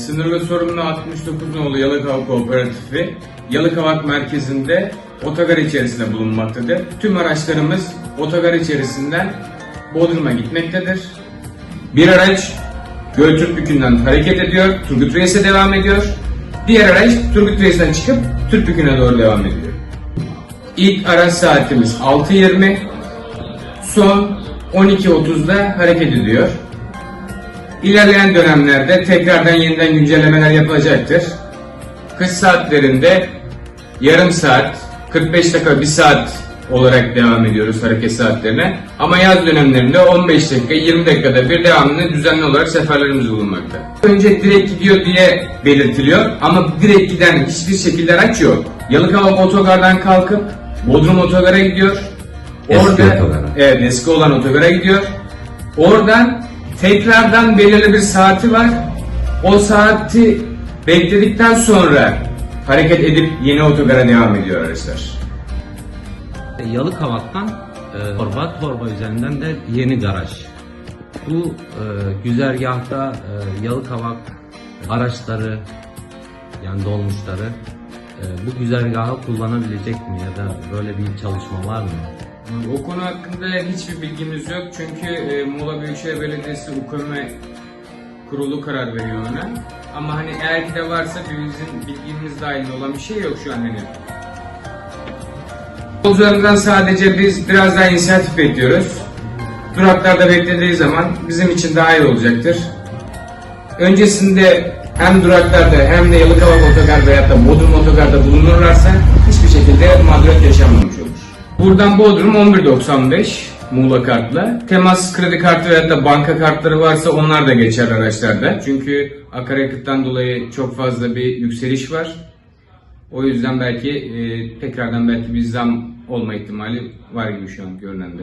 Sınırlı sorumlu 69 nolu Yalıkavak Kooperatifi, Yalıkavak merkezinde otogar içerisinde bulunmaktadır. Tüm araçlarımız otogar içerisinden Bodrum'a gitmektedir. Bir araç Göltürkbükü'nden hareket ediyor, Turgut Reis'e devam ediyor. Diğer araç Turgut Reis'ten çıkıp Türkbükü'ne doğru devam ediyor. İlk araç saatimiz 6.20, son 12.30'da hareket ediyor. İlerleyen dönemlerde tekrardan yeniden güncellemeler yapılacaktır. Kış saatlerinde yarım saat, 45 dakika, 1 saat olarak devam ediyoruz hareket saatlerine. Ama yaz dönemlerinde 15 dakika, 20 dakikada bir devamlı düzenli olarak seferlerimiz bulunmakta. Önce direkt gidiyor diye belirtiliyor ama direkt giden hiçbir şekilde araç yok. Yalıkavak otogardan kalkıp Bodrum otogara gidiyor. Eski otogara. Evet eski olan otogara gidiyor. Oradan tekrardan belirli bir saati var. O saati bekledikten sonra hareket edip yeni otogara devam ediyor araçlar. Yalıkavak'tan e, torba, torba üzerinden de yeni garaj. Bu e, güzergahta e, Yalıkavak araçları yani dolmuşları e, bu güzergahı kullanabilecek mi ya da böyle bir çalışma var mı? O konu hakkında hiçbir bilgimiz yok çünkü e, Muğla Büyükşehir Belediyesi UKM kurulu karar veriyor ona. Ama hani eğer ki de varsa bizim bilgimiz dahilinde olan bir şey yok şu an henüz. Yolcularımızdan sadece biz biraz daha inisiyatif bekliyoruz. Duraklarda beklediği zaman bizim için daha iyi olacaktır. Öncesinde hem duraklarda hem de Yalıkavak Otogar veyahut da Bodrum Otogar'da bulunurlarsa hiçbir şekilde mağduriyet yaşanmamış olur. Buradan Bodrum 11.95 Muğla kartla. Temas kredi kartı veyahut da banka kartları varsa onlar da geçer araçlarda. Çünkü akaryakıttan dolayı çok fazla bir yükseliş var. O yüzden belki e, tekrardan belki bir zam olma ihtimali var gibi şu an görünende.